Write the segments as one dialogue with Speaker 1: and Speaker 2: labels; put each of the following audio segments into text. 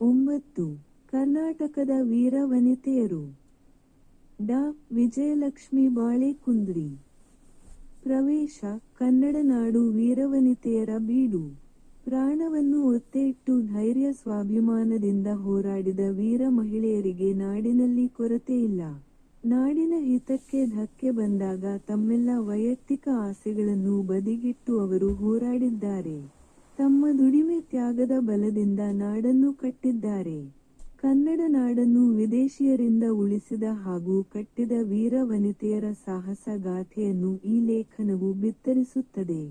Speaker 1: ಒಂಬತ್ತು ಕರ್ನಾಟಕದ ವೀರ ವನಿತೆಯರು ಡಾ. ವಿಜಯಲಕ್ಷ್ಮಿ ಬಾಳೆಕುಂದ್ರಿ. ಪ್ರವೇಶ ಕನ್ನಡ ನಾಡು ವೀರವನಿತೆಯರ ಬೀಡು. ಪ್ರಾಣವನ್ನು ಒತ್ತೆ ಇಟ್ಟು ಧೈರ್ಯ ಸ್ವಾಭಿಮಾನದಿಂದ ಹೋರಾಡಿದ ವೀರ ಮಹಿಳೆಯರಿಗೆ ನಾಡಿನಲ್ಲಿ ಕೊರತೆ ಇಲ್ಲ. ನಾಡಿನ ಹಿತಕ್ಕೆ ಧಕ್ಕೆ ಬಂದಾಗ ತಮ್ಮೆಲ್ಲ ವೈಯಕ್ತಿಕ ಆಸೆಗಳನ್ನು ಬದಿಗಿಟ್ಟು ಅವರು ಹೋರಾಡಿದ್ದಾರೆ. ತಮ್ಮ ದುಡಿಮೆ ತ್ಯಾಗದ ಬಲದಿಂದ ನಾಡನ್ನು ಕಟ್ಟಿದ್ದಾರೆ. ಕನ್ನಡ ನಾಡನ್ನು ವಿದೇಶಿಯರಿಂದ ಉಳಿಸಿದ ಹಾಗೂ ಕಟ್ಟಿದ ವೀರ ವನಿತೆಯರ ಸಾಹಸ ಗಾಥೆಯನ್ನು ಈ ಲೇಖನವು ಬಿತ್ತರಿಸುತ್ತದೆ.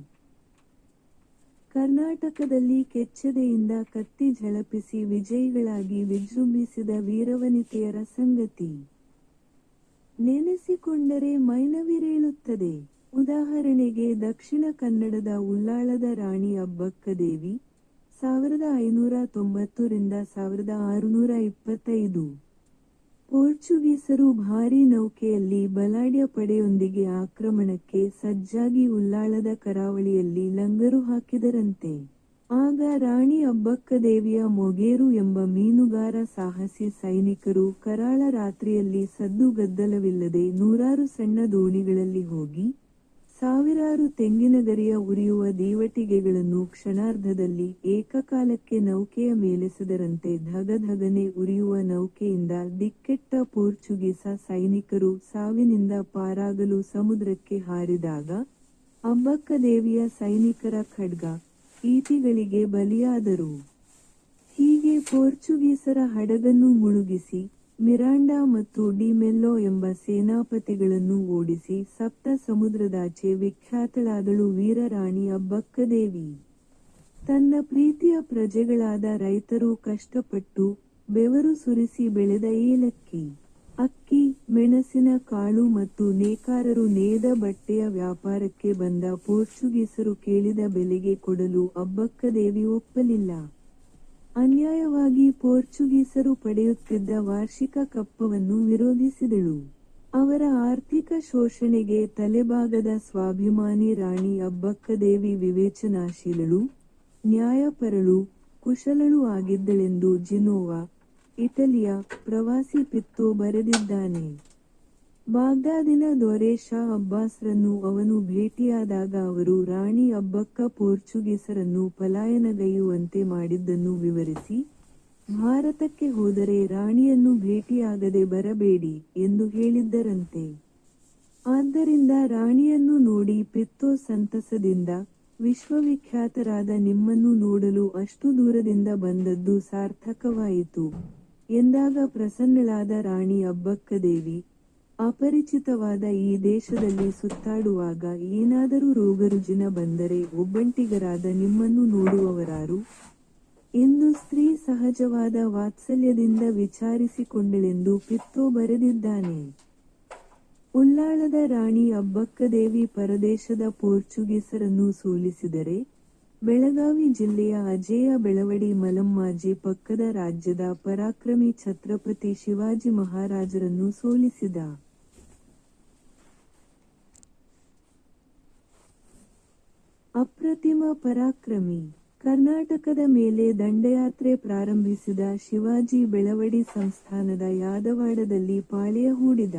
Speaker 1: ಕರ್ನಾಟಕದಲ್ಲಿ ಕೆಚ್ಚದೆಯಿಂದ ಕತ್ತಿ ಝಳಪಿಸಿ ವಿಜಯಿಗಳಾಗಿ ವಿಜೃಂಭಿಸಿದ ವೀರವನಿತೆಯರ ಸಂಗತಿ ನೆನೆಸಿಕೊಂಡರೆ ಮೈನವಿರೇಳುತ್ತದೆ. ಉದಾಹರಣೆಗೆ ದಕ್ಷಿಣ ಕನ್ನಡದ ಉಳ್ಳಾಳದ ರಾಣಿ ಅಬ್ಬಕ್ಕದೇವಿ ಸಾವಿರದ ಐನೂರ ತೊಂಬತ್ತರಿಂದ ಸಾವಿರದ ಆರುನೂರ ಇಪ್ಪತ್ತೈದು. ಪೋರ್ಚುಗೀಸರು ಭಾರೀ ನೌಕೆಯಲ್ಲಿ ಬಲಾಢ್ಯ ಪಡೆಯೊಂದಿಗೆ ಆಕ್ರಮಣಕ್ಕೆ ಸಜ್ಜಾಗಿ ಉಳ್ಳಾಳದ ಕರಾವಳಿಯಲ್ಲಿ ಲಂಗರು ಹಾಕಿದರಂತೆ. ಆಗ ರಾಣಿ ಅಬ್ಬಕ್ಕದೇವಿಯ ಮೊಗೇರು ಎಂಬ ಮೀನುಗಾರ ಸಾಹಸಿ ಸೈನಿಕರು ಕರಾಳ ರಾತ್ರಿಯಲ್ಲಿ ಸದ್ದುಗದ್ದಲವಿಲ್ಲದೆ ನೂರಾರು ಸಣ್ಣ ದೋಣಿಗಳಲ್ಲಿ ಹೋಗಿ ಸಾವಿರಾರು ತೆಂಗಿನ ಗರಿಯ ಉರಿಯುವ ದೇವಟಿಗೆಗಳನ್ನು ಕ್ಷಣಾರ್ಧದಲ್ಲಿ ಏಕಕಾಲಕ್ಕೆ ನೌಕೆಯ ಮೇಲೆಸೆದರಂತೆ ಧಗಧಗನೆ ಉರಿಯುವ ನೌಕೆಯಿಂದ ದಿಕ್ಕೆಟ್ಟ ಪೋರ್ಚುಗೀಸ ಸೈನಿಕರು ಸಾವಿನಿಂದ ಪಾರಾಗಲು ಸಮುದ್ರಕ್ಕೆ ಹಾರಿದಾಗ ಅಬ್ಬಕ್ಕದೇವಿಯ ಸೈನಿಕರ ಖಡ್ಗ ಈತಿಗಳಿಗೆ ಬಲಿಯಾದರು. ಹೀಗೆ ಪೋರ್ಚುಗೀಸರ ಹಡಗನ್ನು ಮುಳುಗಿಸಿ ಮಿರಾಂಡಾ ಮತ್ತು ಡಿ ಮೆಲ್ಲೋ ಎಂಬ ಸೇನಾಪತಿಗಳನ್ನು ಓಡಿಸಿ ಸಪ್ತ ಸಮುದ್ರದಾಚೆ ವಿಖ್ಯಾತಳಾದಳು ವೀರರಾಣಿ ಅಬ್ಬಕ್ಕದೇವಿ ತನ್ನ ಪ್ರೀತಿಯ ಪ್ರಜೆಗಳಾದ ರೈತರು ಕಷ್ಟಪಟ್ಟು ಬೆವರು ಸುರಿಸಿ ಬೆಳೆದ ಏಲಕ್ಕಿ. ಅಕ್ಕಿ, ಮೆಣಸಿನ ಕಾಳು ಮತ್ತು ನೇಕಾರರು ನೇಯ್ದ ಬಟ್ಟೆಯ ವ್ಯಾಪಾರಕ್ಕೆ ಬಂದ ಪೋರ್ಚುಗೀಸರು ಕೇಳಿದ ಬೆಲೆಗೆ ಕೊಡಲು ಅಬ್ಬಕ್ಕದೇವಿ ಒಪ್ಪಲಿಲ್ಲ. ಅನ್ಯಾಯವಾಗಿ ಪೋರ್ಚುಗೀಸರು ಪಡೆಯುತ್ತಿದ್ದ ವಾರ್ಷಿಕ ಕಪ್ಪವನ್ನು ವಿರೋಧಿಸಿದಳು. ಅವರ ಆರ್ಥಿಕ ಶೋಷಣೆಗೆ ತಲೆಬಾಗದ ಸ್ವಾಭಿಮಾನಿ ರಾಣಿ ಅಬ್ಬಕ್ಕದೇವಿ ವಿವೇಚನಾಶೀಲಳು, ನ್ಯಾಯಪರಳು, ಕುಶಲಳು ಆಗಿದ್ದಳೆಂದು ಜಿನೋವಾ, ಇಟಲಿಯ ಪ್ರವಾಸಿ ಪಿತ್ತೋ ಬರೆದಿದ್ದಾನೆ. ಬಾಗ್ದಾದಿನ ದೊರೆ ಶಾ ಅಬ್ಬಾಸ್ರನ್ನು ಅವನು ಭೇಟಿಯಾದಾಗ ಅವರು ರಾಣಿ ಅಬ್ಬಕ್ಕ ಪೋರ್ಚುಗೀಸರನ್ನು ಪಲಾಯನಗೈಯುವಂತೆ ಮಾಡಿದ್ದನ್ನು ವಿವರಿಸಿ, ಭಾರತಕ್ಕೆ ಹೋದರೆ ರಾಣಿಯನ್ನು ಭೇಟಿಯಾಗದೆ ಬರಬೇಡಿ ಎಂದು ಹೇಳಿದ್ದರಂತೆ. ಆದ್ದರಿಂದ ರಾಣಿಯನ್ನು ನೋಡಿ ಪಿತ್ತೋ ಸಂತಸದಿಂದ ವಿಶ್ವವಿಖ್ಯಾತರಾದ ನಿಮ್ಮನ್ನು ನೋಡಲು ಅಷ್ಟು ದೂರದಿಂದ ಬಂದದ್ದು ಸಾರ್ಥಕವಾಯಿತು ಎಂದಾಗ ಪ್ರಸನ್ನಳಾದ ರಾಣಿ ಅಬ್ಬಕ್ಕದೇವಿ ಅಪರಿಚಿತವಾದ ಈ ದೇಶದಲ್ಲಿ ಸುತ್ತಾಡುವಾಗ ಏನಾದರೂ ರೋಗರುಜಿನ ಬಂದರೆ ಒಬ್ಬಂಟಿಗರಾದ ನಿಮ್ಮನ್ನು ನೋಡುವವರಾರು? ಎಂದು ಸ್ತ್ರೀ ಸಹಜವಾದ ವಾತ್ಸಲ್ಯದಿಂದ ವಿಚಾರಿಸಿಕೊಂಡಳೆಂದು ಪಿತ್ತೋ ಬರೆದಿದ್ದಾನೆ. ಉಲ್ಲಾಳದ ರಾಣಿ ಅಬ್ಬಕ್ಕದೇವಿ ಪರದೇಶದ ಪೋರ್ಚುಗೀಸರನ್ನು ಸೋಲಿಸಿದರೆ ಬೆಳಗಾವಿ ಜಿಲ್ಲೆಯ ಅಜೇಯ ಬೆಳವಡಿ ಮಲಮ್ಮಾಜಿ ಪಕ್ಕದ ರಾಜ್ಯದ ಪರಾಕ್ರಮಿ ಛತ್ರಪತಿ ಶಿವಾಜಿ ಮಹಾರಾಜರನ್ನು ಸೋಲಿಸಿದ. ಅಪ್ರತಿಮ ಪರಾಕ್ರಮಿ. ಕರ್ನಾಟಕದ ಮೇಲೆ ದಂಡಯಾತ್ರೆ ಪ್ರಾರಂಭಿಸಿದ ಶಿವಾಜಿ ಬೆಳವಡಿ ಸಂಸ್ಥಾನದ ಯಾದವಾಡದಲ್ಲಿ ಪಾಳೆಯ ಹೂಡಿದ.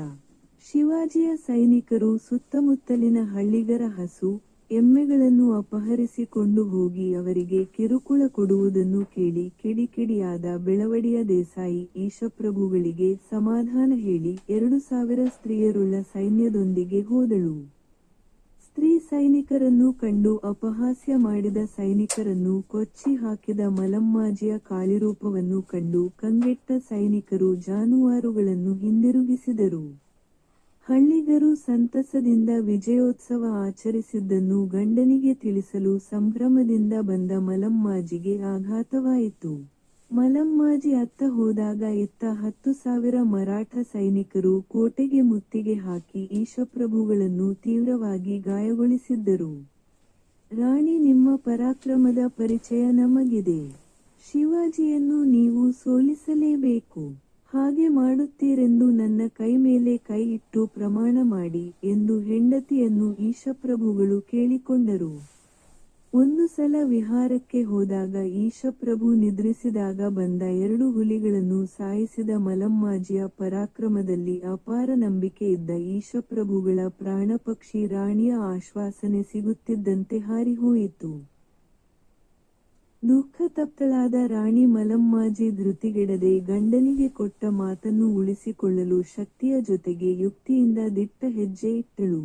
Speaker 1: ಶಿವಾಜಿಯ ಸೈನಿಕರು ಸುತ್ತಮುತ್ತಲಿನ ಹಳ್ಳಿಗರ ಹಸು, ಎಮ್ಮೆಗಳನ್ನು ಅಪಹರಿಸಿಕೊಂಡು ಹೋಗಿ ಅವರಿಗೆ ಕಿರುಕುಳ ಕೊಡುವುದನ್ನು ಕೇಳಿ ಕಿಡಿಕಿಡಿಯಾದ ಬೆಳವಡಿಯ ದೇಸಾಯಿ ಈಶಪ್ರಭುಗಳಿಗೆ ಸಮಾಧಾನ ಹೇಳಿ ಎರಡು ಸಾವಿರ ಸ್ತ್ರೀಯರುಳ್ಳ ಸೈನ್ಯದೊಂದಿಗೆ ಹೋದಳು. ಸ್ತ್ರೀ ಸೈನಿಕರನ್ನು ಕಂಡು ಅಪಹಾಸ್ಯ ಮಾಡಿದ ಸೈನಿಕರನ್ನು ಕೊಚ್ಚಿ ಹಾಕಿದ ಮಲಮ್ಮಾಜಿಯ ಕಾಲಿರೂಪವನ್ನು ಕಂಡು ಕಂಗೆಟ್ಟ ಸೈನಿಕರು ಜಾನುವಾರುಗಳನ್ನು ಹಿಂದಿರುಗಿಸಿದರು. ಹಳ್ಳಿಗರು ಸಂತಸದಿಂದ ವಿಜಯೋತ್ಸವ ಆಚರಿಸಿದ್ದನ್ನು ಗಂಡನಿಗೆ ತಿಳಿಸಲು ಸಂಭ್ರಮದಿಂದ ಬಂದ ಮಲಮ್ಮಾಜಿಗೆ ಆಘಾತವಾಯಿತು. ಮಲಮ್ಮಾಜಿ ಅತ್ತ ಹೋದಾಗ ಇತ್ತ ಹತ್ತು ಸಾವಿರ ಮರಾಠ ಸೈನಿಕರು ಕೋಟೆಗೆ ಮುತ್ತಿಗೆ ಹಾಕಿ ಈಶಪ್ರಭುಗಳನ್ನು ತೀವ್ರವಾಗಿ ಗಾಯಗೊಳಿಸಿದ್ದರು. ರಾಣಿ, ನಿಮ್ಮ ಪರಾಕ್ರಮದ ಪರಿಚಯ ನಮಗಿದೆ. ಶಿವಾಜಿಯನ್ನು ನೀವು ಸೋಲಿಸಲೇಬೇಕು. ಹಾಗೆ ಮಾಡುತ್ತೀರೆಂದು ನನ್ನ ಕೈ ಮೇಲೆ ಕೈ ಇಟ್ಟು ಪ್ರಮಾಣ ಮಾಡಿ ಎಂದು ಹೆಂಡತಿಯನ್ನು ಈಶಪ್ರಭುಗಳು ಕೇಳಿಕೊಂಡರು. ಒಂದು ಸಲ ವಿಹಾರಕ್ಕೆ ಹೋದಾಗ ಈಶಪ್ರಭು ನಿದ್ರಿಸಿದಾಗ ಬಂದ ಎರಡು ಹುಲಿಗಳನ್ನು ಸಾಯಿಸಿದ ಮಲಮ್ಮಾಜಿಯ ಪರಾಕ್ರಮದಲ್ಲಿ ಅಪಾರ ನಂಬಿಕೆ ಇದ್ದ ಈಶಪ್ರಭುಗಳ ಪ್ರಾಣಪಕ್ಷಿ ರಾಣಿಯ ಆಶ್ವಾಸನೆ ಸಿಗುತ್ತಿದ್ದಂತೆ ಹಾರಿಹೋಯಿತು. ದುಃಖ ತಪ್ತಳಾದ ರಾಣಿ ಮಲಮ್ಮಾಜಿ ಧೃತಿಗೆಡದೆ ಗಂಡನಿಗೆ ಕೊಟ್ಟ ಮಾತನ್ನು ಉಳಿಸಿಕೊಳ್ಳಲು ಶಕ್ತಿಯ ಜೊತೆಗೆ ಯುಕ್ತಿಯಿಂದ ದಿಟ್ಟ ಹೆಜ್ಜೆ ಇಟ್ಟಳು.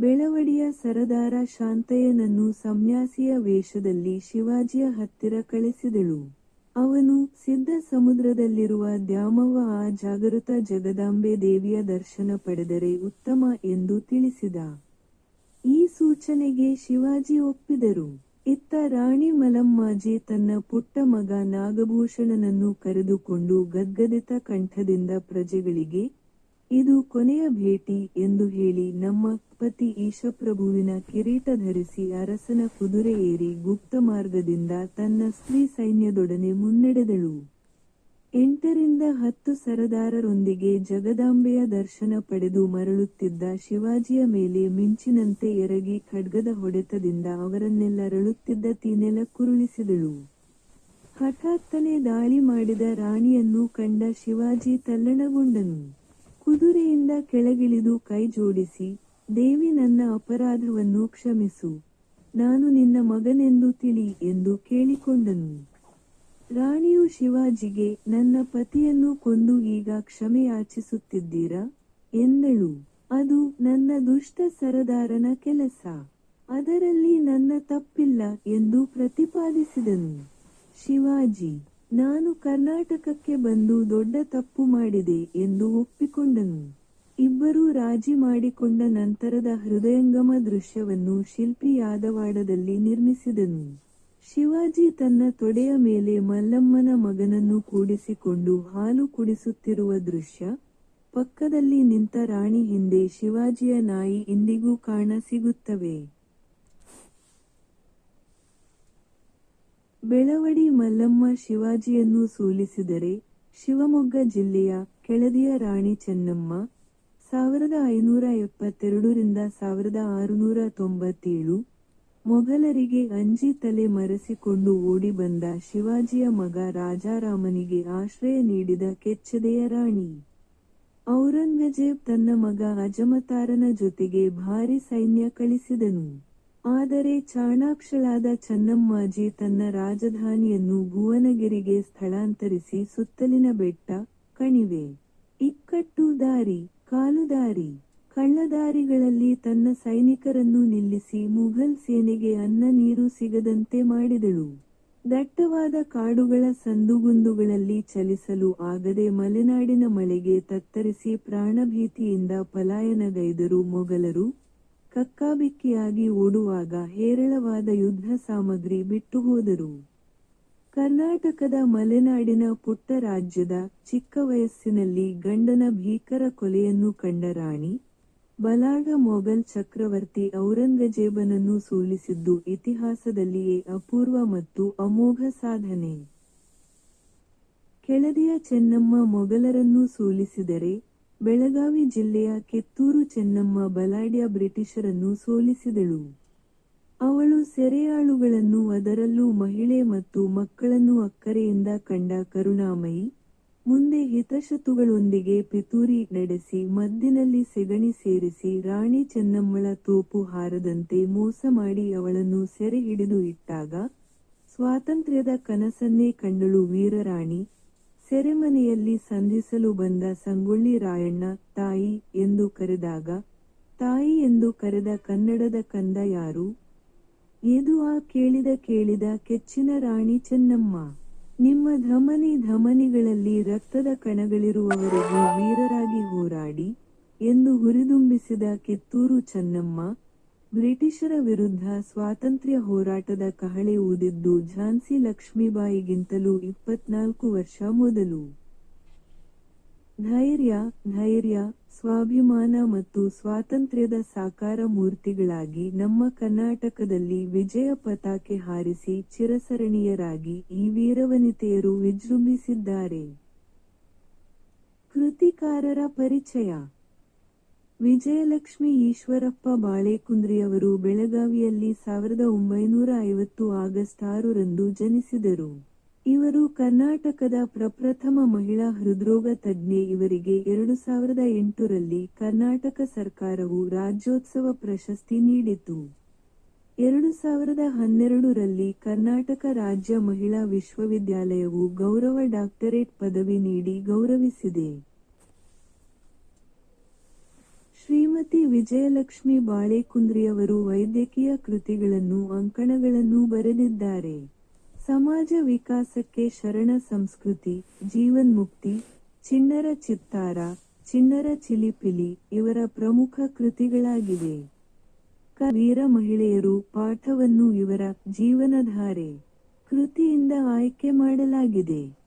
Speaker 1: ಬೆಳವಡಿಯ ಸರದಾರ ಶಾಂತಯ್ಯನನ್ನು ಸನ್ಯಾಸಿಯ ವೇಷದಲ್ಲಿ ಶಿವಾಜಿಯ ಹತ್ತಿರ ಕಳಿಸಿದಳು. ಅವನು ಸಿದ್ಧ ಸಮುದ್ರದಲ್ಲಿರುವ ದ್ಯಾಮವ್ವ ಆ ಜಾಗೃತ ಜಗದಾಂಬೆ ದೇವಿಯ ದರ್ಶನ ಪಡೆದರೆ ಉತ್ತಮ ಎಂದು ತಿಳಿಸಿದ. ಈ ಸೂಚನೆಗೆ ಶಿವಾಜಿ ಒಪ್ಪಿದರು. ಇತ್ತ ರಾಣಿ ಮಲಮ್ಮಾಜಿ ತನ್ನ ಪುಟ್ಟ ಮಗ ನಾಗಭೂಷಣನನ್ನು ಕರೆದುಕೊಂಡು ಗದ್ಗದಿತ ಕಂಠದಿಂದ ಪ್ರಜೆಗಳಿಗೆ ಇದು ಕೊನೆಯ ಭೇಟಿ ಎಂದು ಹೇಳಿ ನಮ್ಮ ಪತಿ ಈಶಪ್ರಭುವಿನ ಕಿರೀಟ ಧರಿಸಿ ಅರಸನ ಕುದುರೆ ಏರಿ ಗುಪ್ತ ಮಾರ್ಗದಿಂದ ತನ್ನ ಸ್ತ್ರೀ ಸೈನ್ಯದೊಡನೆ ಮುನ್ನಡೆದಳು. ಎಂಟರಿಂದ ಹತ್ತು ಸರದಾರರೊಂದಿಗೆ ಜಗದಾಂಬೆಯ ದರ್ಶನ ಪಡೆದು ಮರಳುತ್ತಿದ್ದ ಶಿವಾಜಿಯ ಮೇಲೆ ಮಿಂಚಿನಂತೆ ಎರಗಿ ಖಡ್ಗದ ಹೊಡೆತದಿಂದ ಅವರನ್ನೆಲ್ಲರಳುತ್ತಿದ್ದ ತೀನೆಲ ಕುರುಳಿಸಿದಳು. ಹಠಾತ್ತನೆ ದಾಳಿ ಮಾಡಿದ ರಾಣಿಯನ್ನು ಕಂಡ ಶಿವಾಜಿ ತಲ್ಲಣಗೊಂಡನು. ಕುದುರೆಯಿಂದ ಕೆಳಗಿಳಿದು ಕೈ ಜೋಡಿಸಿ, ದೇವಿ ನನ್ನ ಅಪರಾಧವನ್ನು ಕ್ಷಮಿಸು. ನಾನು ನಿನ್ನ ಮಗನೆಂದು ತಿಳಿ ಎಂದು ಕೇಳಿಕೊಂಡನು. ರಾಣಿಯು ಶಿವಾಜಿಗೆ, ನನ್ನ ಪತಿಯನ್ನು ಕೊಂದು ಈಗ ಕ್ಷಮೆಯಾಚಿಸುತ್ತಿದ್ದೀರಾ ಎಂದಳು. ಅದು ನನ್ನ ದುಷ್ಟ ಸರದಾರನ ಕೆಲಸ. ಅದರಲ್ಲಿ ನನ್ನ ತಪ್ಪಿಲ್ಲ ಎಂದು ಪ್ರತಿಪಾದಿಸಿದನು. ಶಿವಾಜಿ ನಾನು ಕರ್ನಾಟಕಕ್ಕೆ ಬಂದು ದೊಡ್ಡ ತಪ್ಪು ಮಾಡಿದೆ ಎಂದು ಒಪ್ಪಿಕೊಂಡನು. ಇಬ್ಬರೂ ರಾಜಿ ಮಾಡಿಕೊಂಡ ನಂತರದ ಹೃದಯಂಗಮ ದೃಶ್ಯವನ್ನು ಶಿಲ್ಪಿ ಯಾದವಾಡದಲ್ಲಿ ನಿರ್ಮಿಸಿದನು. ಶಿವಾಜಿ ತನ್ನ ತೊಡೆಯ ಮೇಲೆ ಮಲ್ಲಮ್ಮನ ಮಗನನ್ನು ಕೂಡಿಸಿಕೊಂಡು ಹಾಲು ಕುಡಿಸುತ್ತಿರುವ ದೃಶ್ಯ, ಪಕ್ಕದಲ್ಲಿ ನಿಂತ ರಾಣಿ ಹಿಂದೆ ಶಿವಾಜಿಯ ನಾಯಿ ಇಂದಿಗೂ ಕಾಣ ಸಿಗುತ್ತವೆ. ಬೆಳವಡಿ ಮಲ್ಲಮ್ಮ ಶಿವಾಜಿಯನ್ನು ಸೋಲಿಸಿದರೆ ಶಿವಮೊಗ್ಗ ಜಿಲ್ಲೆಯ ಕೆಳದಿಯ ರಾಣಿ ಚೆನ್ನಮ್ಮ ಸಾವಿರದ ಐನೂರ ಎಪ್ಪತ್ತೆರಡರಿಂದ ಸಾವಿರದ ಆರುನೂರ ತೊಂಬತ್ತೇಳು ಮೊಘಲರಿಗೆ ಅಂಜಿ ತಲೆ ಮರೆಸಿಕೊಂಡು ಓಡಿ ಬಂದ ಶಿವಾಜಿಯ ಮಗ ರಾಜಾರಾಮನಿಗೆ ಆಶ್ರಯ ನೀಡಿದ ಕೆಚ್ಚದೆಯ ರಾಣಿ. ಔರಂಗಜೇಬ್ ತನ್ನ ಮಗ ಅಜಮತಾರನ ಜೊತೆಗೆ ಭಾರಿ ಸೈನ್ಯ ಕಳಿಸಿದನು. ಆದರೆ ಚಾಣಾಕ್ಷಳಾದ ಚನ್ನಮ್ಮಾಜಿ ತನ್ನ ರಾಜಧಾನಿಯನ್ನು ಭುವನಗಿರಿಗೆ ಸ್ಥಳಾಂತರಿಸಿ ಸುತ್ತಲಿನ ಬೆಟ್ಟ, ಕಣಿವೆ, ಇಕ್ಕಟ್ಟು ದಾರಿ ಕಾಲುದಾರಿ ಕಳ್ಳದಾರಿಗಳಲ್ಲಿ ತನ್ನ ಸೈನಿಕರನ್ನು ನಿಲ್ಲಿಸಿ ಮುಘಲ್ ಸೇನೆಗೆ ಅನ್ನ ನೀರು ಸಿಗದಂತೆ ಮಾಡಿದಳು. ದಟ್ಟವಾದ ಕಾಡುಗಳ ಸಂದುಗುಂದುಗಳಲ್ಲಿ ಚಲಿಸಲು ಆಗದೆ ಮಲೆನಾಡಿನ ಮಳೆಗೆ ತತ್ತರಿಸಿ ಪ್ರಾಣಭೀತಿಯಿಂದ ಪಲಾಯನಗೈದರು ಮೊಘಲರು. ಕಕ್ಕಾಬಿಕ್ಕಿಯಾಗಿ ಓಡುವಾಗ ಹೇರಳವಾದ ಯುದ್ಧ ಸಾಮಗ್ರಿ ಬಿಟ್ಟು ಹೋದರು. ಕರ್ನಾಟಕದ ಮಲೆನಾಡಿನ ಪುಟ್ಟ ರಾಜ್ಯದ ಚಿಕ್ಕ ವಯಸ್ಸಿನಲ್ಲಿ ಗಂಡನ ಭೀಕರ ಕೊಲೆಯನ್ನು ಕಂಡ ರಾಣಿ, ಬಲಾಢ ಮೊಘಲ್ ಚಕ್ರವರ್ತಿ ಔರಂಗಜೇಬನನ್ನು ಸೋಲಿಸಿದ್ದು ಇತಿಹಾಸದಲ್ಲಿಯೇ ಅಪೂರ್ವ ಮತ್ತು ಅಮೋಘ ಸಾಧನೆ. ಕೆಳದಿಯ ಚೆನ್ನಮ್ಮ ಮೊಘಲರನ್ನು ಸೋಲಿಸಿದರೆ ಬೆಳಗಾವಿ ಜಿಲ್ಲೆಯ ಕಿತ್ತೂರು ಚೆನ್ನಮ್ಮ ಬಲಾಢ್ಯ ಬ್ರಿಟಿಷರನ್ನು ಸೋಲಿಸಿದಳು. ಅವಳು ಸೆರೆಯಾಳುಗಳನ್ನು, ಅದರಲ್ಲೂ ಮಹಿಳೆ ಮತ್ತು ಮಕ್ಕಳನ್ನು ಅಕ್ಕರೆಯಿಂದ ಕಂಡ ಕರುಣಾಮಯಿ, ಮುಂದೆ ಹಿತಶತುಗಳೊಂದಿಗೆ ಪಿತೂರಿ ನಡೆಸಿ ಮದ್ದಿನಲ್ಲಿ ಸೆಗಣಿ ಸೇರಿಸಿ ರಾಣಿ ಚೆನ್ನಮ್ಮಳ ತೋಪು ಹಾರದಂತೆ ಮೋಸ ಮಾಡಿ ಅವಳನ್ನು ಸೆರೆ ಹಿಡಿದು ಇಟ್ಟಾಗ, ಸ್ವಾತಂತ್ರ್ಯದ ಕನಸನ್ನೇ ಕಂಡಳು ವೀರರಾಣಿ. ಸೆರೆಮನೆಯಲ್ಲಿ ಸಂಧಿಸಲು ಬಂದ ಸಂಗೊಳ್ಳಿ ರಾಯಣ್ಣ, ತಾಯಿ ಎಂದು ಕರೆದಾಗ, ತಾಯಿ ಎಂದು ಕರೆದ ಕನ್ನಡದ ಕಂದ ಯಾರು? ಇದು ಆ ಕೇಳಿದ ಕೇಳಿದ ಕೆಚ್ಚಿನ ರಾಣಿ ಚೆನ್ನಮ್ಮ. ನಿಮ್ಮ ಧಮನಿ ಧಮನಿಗಳಲ್ಲಿ ರಕ್ತದ ಕಣಗಳಿರುವವರೆಗೂ ವೀರರಾಗಿ ಹೋರಾಡಿ ಎಂದು ಹುರಿದುಂಬಿಸಿದ ಕಿತ್ತೂರು ಚೆನ್ನಮ್ಮ ಬ್ರಿಟಿಷರ ವಿರುದ್ಧ ಸ್ವಾತಂತ್ರ್ಯ ಹೋರಾಟದ ಕಹಳೆ ಊದಿದ್ದು ಝಾನ್ಸಿ ಲಕ್ಷ್ಮೀಬಾಯಿಗಿಂತಲೂ ಇಪ್ಪತ್ನಾಲ್ಕು ವರ್ಷ ಮೊದಲು. ಧೈರ್ಯ ಧೈರ್ಯ, ಸ್ವಾಭಿಮಾನ ಮತ್ತು ಸ್ವಾತಂತ್ರ್ಯದ ಸಾಕಾರ ಮೂರ್ತಿಗಳಾಗಿ ನಮ್ಮ ಕರ್ನಾಟಕದಲ್ಲಿ ವಿಜಯ ಪತಾಕೆ ಹಾರಿಸಿ ಚಿರಸರಣಿಯರಾಗಿ ಈ ವೀರವನಿತೆಯರು ವಿಜೃಂಭಿಸಿದ್ದಾರೆ. ಕೃತಿಕಾರರ ಪರಿಚಯ. ವಿಜಯಲಕ್ಷ್ಮಿ ಈಶ್ವರಪ್ಪ ಬಾಳೆಕುಂದ್ರಿಯವರು ಬೆಳಗಾವಿಯಲ್ಲಿ ಸಾವಿರದ ಒಂಬೈನೂರ ಐವತ್ತು ಆಗಸ್ಟ್ ಆರರಂದು ಜನಿಸಿದರು. ಇವರು ಕರ್ನಾಟಕದ ಪ್ರಪ್ರಥಮ ಮಹಿಳಾ ಹೃದ್ರೋಗ ತಜ್ಞೆ. ಇವರಿಗೆ ಎರಡು ಸಾವಿರದ ಎಂಟರಲ್ಲಿ ಕರ್ನಾಟಕ ಸರ್ಕಾರವು ರಾಜ್ಯೋತ್ಸವ ಪ್ರಶಸ್ತಿ ನೀಡಿತು. ಎರಡು ಸಾವಿರದ ಹನ್ನೆರಡರಲ್ಲಿ ಕರ್ನಾಟಕ ರಾಜ್ಯ ಮಹಿಳಾ ವಿಶ್ವವಿದ್ಯಾಲಯವು ಗೌರವ ಡಾಕ್ಟರೇಟ್ ಪದವಿ ನೀಡಿ ಗೌರವಿಸಿದೆ. ಶ್ರೀಮತಿ ವಿಜಯಲಕ್ಷ್ಮಿ ಬಾಳೆಕುಂದ್ರಿಯವರು ವೈದ್ಯಕೀಯ ಕೃತಿಗಳನ್ನು, ಅಂಕಣಗಳನ್ನು ಬರೆದಿದ್ದಾರೆ. ಸಮಾಜ ವಿಕಾಸಕ್ಕೆ ಶರಣ ಸಂಸ್ಕೃತಿ ಜೀವನ್ಮುಕ್ತಿ ಚಿಣ್ಣರ ಚಿತ್ತಾರ, ಚಿಣ್ಣರ ಚಿಲಿಪಿಲಿ ಇವರ ಪ್ರಮುಖ ಕೃತಿಗಳಾಗಿವೆ. ವೀರ ಮಹಿಳೆಯರು ಪಾಠವನ್ನು ಇವರ ಜೀವನಧಾರೆ ಕೃತಿಯಿಂದ ಆಯ್ಕೆ ಮಾಡಲಾಗಿದೆ.